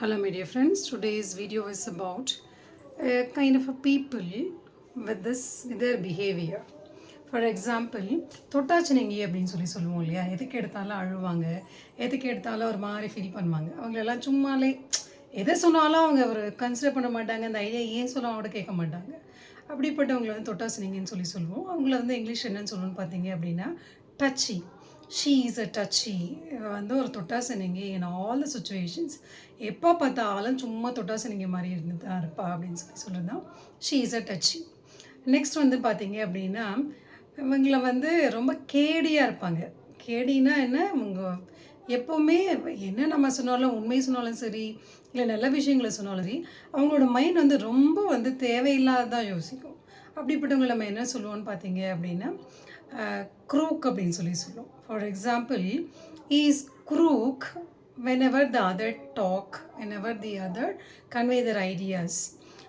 Hello, my dear friends. Today's video is about a kind of a people with this their behavior. For example தொட்டாச்சினங்கி அப்படின்னு சொல்லி சொல்லுவோம் இல்லையா? எதுக்கு எடுத்தாலும் அழுவாங்க எதுக்கு எடுத்தாலும் ஒரு மாதிரி ஃபீல் பண்ணுவாங்க. அவங்களெல்லாம் சும்மாலே எதை சொன்னாலும் அவங்க ஒரு கன்சிடர் பண்ண மாட்டாங்க. அந்த ஐடியா ஏன் சொல்ல அவங்களோட கேட்க மாட்டாங்க. அப்படிப்பட்டவங்களை வந்து தொட்டாசினிங்கன்னு சொல்லி சொல்லுவோம். அவங்கள வந்து இங்கிலீஷ் என்னன்னு சொல்லணும்னு பார்த்தீங்க அப்படின்னா டச்சி ஷீ இஸ் அ டச்சி வந்து ஒரு தொட்டாசனிங்க இன் ஆல் த சுச்சுவேஷன்ஸ் எப்போ பார்த்தாலும் சும்மா தொட்டாசனிங்க மாதிரி இருந்து தான் இருப்பா அப்படின்னு சொல்லி சொல்கிறது தான் she is a touchy next வந்து பார்த்தீங்க அப்படின்னா இவங்கள வந்து ரொம்ப கேடியாக இருப்பாங்க. கேடினா என்ன? இவங்க எப்போவுமே என்ன நம்ம சொன்னாலும் உண்மை சொன்னாலும் சரி இல்லை நல்ல விஷயங்களை சொன்னாலும் சரி அவங்களோட மைண்ட் வந்து ரொம்ப வந்து தேவையில்லாததான் யோசிக்கும். அப்படிப்பட்டவங்களை நம்ம என்ன சொல்லுவோம்னு பார்த்தீங்க அப்படின்னா க்ரூக் அப்படின்னு சொல்லி சொல்லுவோம். For example is crook whenever the other talk whenever the other convey their ideas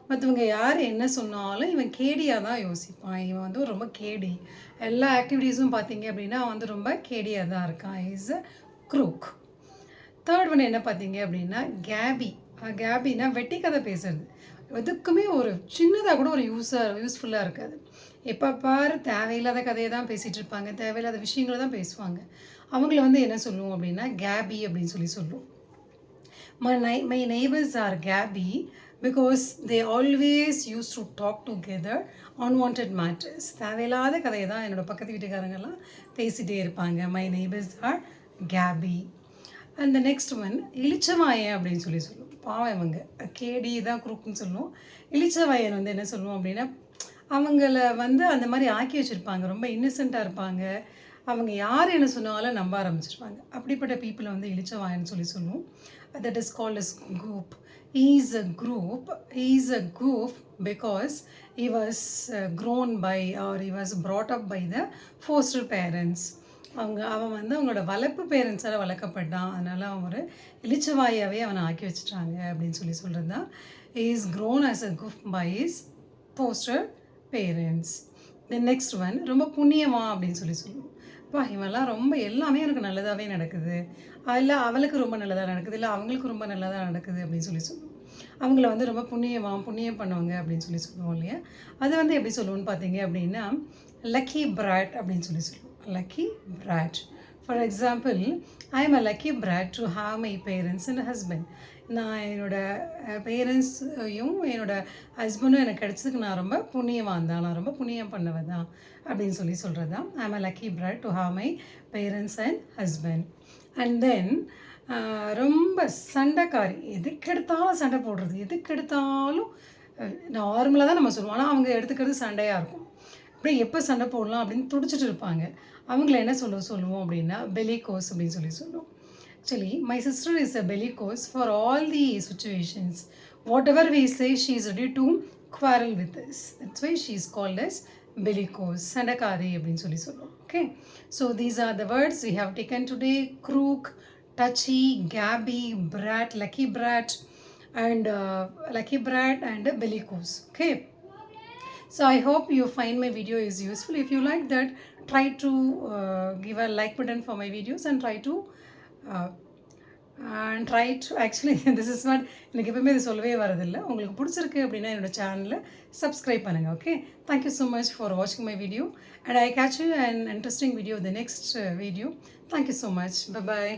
மற்றவங்க யார் என்ன சொன்னாலும் இவன் கேடியாக தான் யோசிப்பான். இவன் வந்து ரொம்ப கேடி. எல்லா ஆக்டிவிட்டீஸும் பார்த்தீங்க அப்படின்னா அவன் வந்து ரொம்ப கேடியாக தான் இருக்கான். Is a crook third one என்ன பார்த்தீங்க அப்படின்னா கேபி கேபின்னா வெட்டி கதை பேசுறது. எதுக்குமே ஒரு சின்னதாக கூட ஒரு யூஸாக யூஸ்ஃபுல்லாக இருக்காது. எப்போ பாரு தேவையில்லாத கதையை தான் பேசிகிட்டு இருப்பாங்க. தேவையில்லாத விஷயங்களை தான் பேசுவாங்க. அவங்கள வந்து என்ன சொல்லுவோம் அப்படின்னா கேபி அப்படின்னு சொல்லி சொல்லுவோம். My nigh my neighbours are gabby because they always use to talk together unwanted matters தேவையில்லாத கதையை தான் என்னோட பக்கத்து வீட்டுக்காரங்கெல்லாம் பேசிகிட்டே இருப்பாங்க. My neighbours are gabby and the next one இளிச்சவாயன் அப்படின்னு சொல்லி சொல்லுவோம். பாவம் இவங்க. கேடி தான் குரூப்னு சொல்லுவோம் இளிச்சவயன் வந்து என்ன சொல்லுவோம் அப்படின்னா அவங்கள வந்து அந்த மாதிரி ஆக்கி வச்சுருப்பாங்க. ரொம்ப இன்னசென்ட்டாக இருப்பாங்க. அவங்க யார் என்ன சொன்னாலும் நம்ப ஆரம்பிச்சிருப்பாங்க. அப்படிப்பட்ட பீப்புளை வந்து இளிச்சவாயன்னு சொல்லி சொல்லுவோம் that is called is group is a group is a group because he was grown by or he was brought up by the foster parents அவங்க அவன் வந்து அவங்களோட வளர்ப்பு பேரண்ட்ஸால் வளர்க்கப்பட்டான். அதனால் அவன் ஒரு இளிச்சவாயாவே அவனை ஆக்கி வச்சுட்டாங்க அப்படின்னு சொல்லி சொல்கிறது தான் is grown as a cuff by is foster parents then next one ரொம்ப புண்ணியமா அப்படின்னு சொல்லி சொல்லுவோம். அப்பா இவெல்லாம் ரொம்ப எல்லாமே எனக்கு நல்லதாகவே நடக்குது. இல்லை அவளுக்கு ரொம்ப நல்லதாக நடக்குது. இல்லை அவங்களுக்கு ரொம்ப நல்லதாக நடக்குது அப்படின்னு சொல்லி சொல்லுவோம். அவங்கள வந்து ரொம்ப புண்ணியமா புண்ணியம் பண்ணுவாங்க அப்படின்னு சொல்லி சொல்லுவோம் இல்லையா? அது வந்து எப்படி சொல்லுவோம்னு பார்த்தீங்க அப்படின்னா லக்கி பிராட் அப்படின்னு சொல்லி சொல்லுவோம். Lucky brat for example I am a lucky brat to have my parents and husband நான் என்னோட பேரண்ட்ஸையும் என்னோட ஹஸ்பண்டும் எனக்கு கிடச்சதுக்கு நான் ரொம்ப புண்ணியமாக தான். நான் ரொம்ப புண்ணியம் பண்ணவன் தான் அப்படின்னு சொல்லி சொல்கிறது தான் I am a lucky brat to have my parents and husband and then ரொம்ப சண்டைக்காரி. எதுக்கு எடுத்தாலும் சண்டை போடுறது? எதுக்கு எடுத்தாலும் நார்மலாக தான் நம்ம சொல்லுவோம். ஆனால் அவங்க எடுத்துக்கிறது சண்டையாக இருக்கும். அப்படியே எப்போ சண்டை போடலாம் அப்படின்னு துடிச்சிட்டு இருப்பாங்க. அவங்கள என்ன சொல்ல சொல்லுவோம் அப்படின்னா பெலிகோஸ் அப்படின்னு சொல்லி சொல்லுவோம். Actually my sister is a bellicose for all the situations whatever we say she is ready to quarrel with is it's why she is called as bellicose சண்டைக்காரி அப்படின்னு சொல்லி சொல்லுவோம். Okay so these are the words we have taken today crook touchy gabby brat lucky brat and lucky brat and and uh, okay So I hope you find my video is useful. If you like that, try to uh, give a like button for my videos and try to uh, to actually this is not எனக்கு எப்பவுமே இது சொல்லவே வரதில்லை உங்களுக்கு பிடிச்சிருக்கு அப்படின்னா என்னோட சேனலை சப்ஸ்கிரைப் பண்ணுங்கள் okay thank you so much for வாட்சிங் my video and I catch you and interesting video the next video thank you so much bye